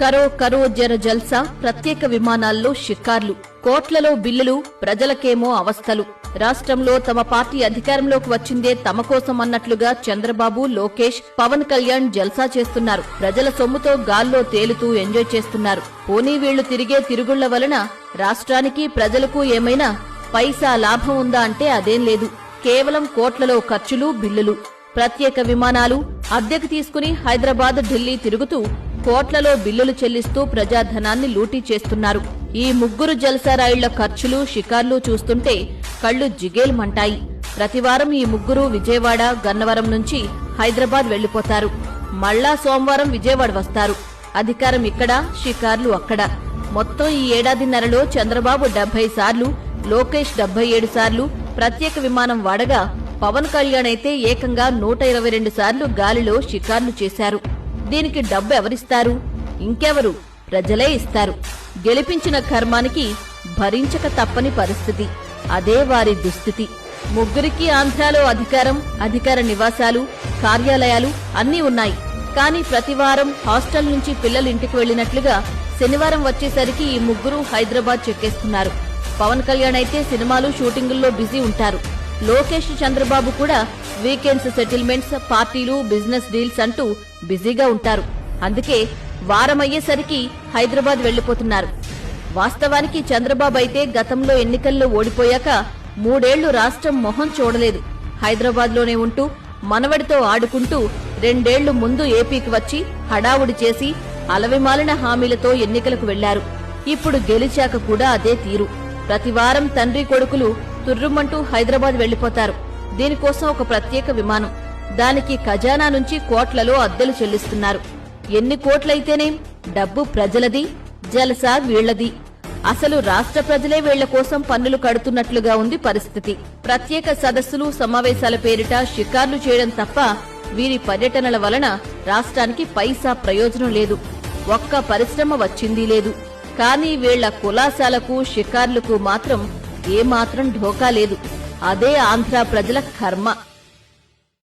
కరో కరో జర జల్సా ప్రత్యేక విమానాల్లో షికార్లు. కోట్లలో బిల్లులు ప్రజలకేమో అవస్థలు. రాష్ట్రంలో తమ పార్టీ అధికారంలోకి వచ్చిందే తమ కోసం అన్నట్లుగా చంద్రబాబు లోకేష్ పవన్ కళ్యాణ్ జల్సా చేస్తున్నారు. ప్రజల సొమ్ముతో గాల్లో తేలుతూ ఎంజాయ్ చేస్తున్నారు. పోనీ వీళ్ళు తిరిగే తిరుగుళ్ళ వలన రాష్ట్రానికి ప్రజలకు ఏమైనా పైసా లాభం ఉందా అంటే అదేం లేదు. కేవలం కోట్లలో ఖర్చులు బిల్లులు. ప్రత్యేక విమానాలు అద్దెకు తీసుకుని హైదరాబాద్ ఢిల్లీ తిరుగుతూ కోట్లలో బిల్లులు చెల్లిస్తూ ప్రజాధనాన్ని లూటీ చేస్తున్నారు. ఈ ముగ్గురు జలసారాయిళ్ళ ఖర్చులు షికార్లు చూస్తుంటే కళ్ళు జిగేల్మంటాయి. ప్రతివారం ఈ ముగ్గురు విజయవాడ గన్నవరం నుంచి హైదరాబాద్ వెళ్ళిపోతారు మళ్ళా సోమవారం విజయవాడ వస్తారు. అధికారం ఇక్కడ షికార్లు అక్కడ. మొత్తం ఈ ఏడాదిన్నరలో చంద్రబాబు డెబ్బై సార్లు లోకేష్ డెబ్బై ఏడు సార్లు ప్రత్యేక విమానం వాడగా పవన్ కళ్యాణ్ అయితే ఏకంగా నూట ఇరవై రెండు సార్లు గాలిలో షికార్లు చేశారు. దీనికి డబ్బు ఎవరిస్తారు? ఇంకెవరు? ప్రజలే ఇస్తారు. గెలిపించిన కర్మానికి భరించక తప్పని పరిస్థితి. అదే వారి దుస్థితి. ముగ్గురికి ఆంధ్రాలో అధికారం అధికార నివాసాలు కార్యాలయాలు అన్నీ ఉన్నాయి. కానీ ప్రతివారం హాస్టల్ నుంచి పిల్లలు ఇంటికి వెళ్ళినట్లుగా శనివారం వచ్చేసరికి ఈ ముగ్గురు హైదరాబాద్ చెక్కేస్తున్నారు. పవన్ కళ్యాణ్ అయితే సినిమాలు షూటింగుల్లో బిజీ ఉంటారు. లోకేష్ చంద్రబాబు కూడా వీకెండ్స్ సెటిల్మెంట్స్ పార్టీలు బిజినెస్ డీల్స్ అంటూ బిజీగా ఉంటారు. అందుకే వారం అయ్యేసరికి హైదరాబాద్ వెళ్ళిపోతున్నారు వాస్తవానికి చంద్రబాబు అయితే గతంలో ఎన్నికల్లో ఓడిపోయాక మూడేళ్ళు రాష్ట్రం మొహం చూడలేదు. హైదరాబాద్లోనే ఉంటూ మనవడితో ఆడుకుంటూ రెండేళ్ళు ముందు ఏపీకి వచ్చి హడావుడి చేసి అలవిమాలిన హామీలతో ఎన్నికలకు వెళ్ళారు. ఇప్పుడు గెలిచాక కూడా అదే తీరు. ప్రతివారం తండ్రి కొడుకులు తుర్రుమంటూ హైదరాబాద్ వెళ్ళిపోతారు దీనికోసం ఒక ప్రత్యేక విమానం. దానికి ఖజానా నుంచి కోట్లలో అద్దెలు చెల్లిస్తున్నారు. ఎన్ని కోట్లయితేనేం? డబ్బు ప్రజలది జలసా వీళ్ళది అసలు రాష్ట్ర ప్రజలే వీళ్ళ కోసం పన్నులు కడుతున్నట్లుగా ఉంది పరిస్థితి. ప్రత్యేక సదస్సులు సమావేశాల పేరిట షికార్లు చేయడం తప్ప వీరి పర్యటనల వలన రాష్ట్రానికి పైసా ప్రయోజనం లేదు. ఒక్క పరిశ్రమ వచ్చింది లేదు. కానీ వీళ్ళ కులాసాలకు షికార్లకు మాత్రం ఏమాత్రం ఢోకా లేదు. అదే ఆంధ్ర ప్రజల కర్మ.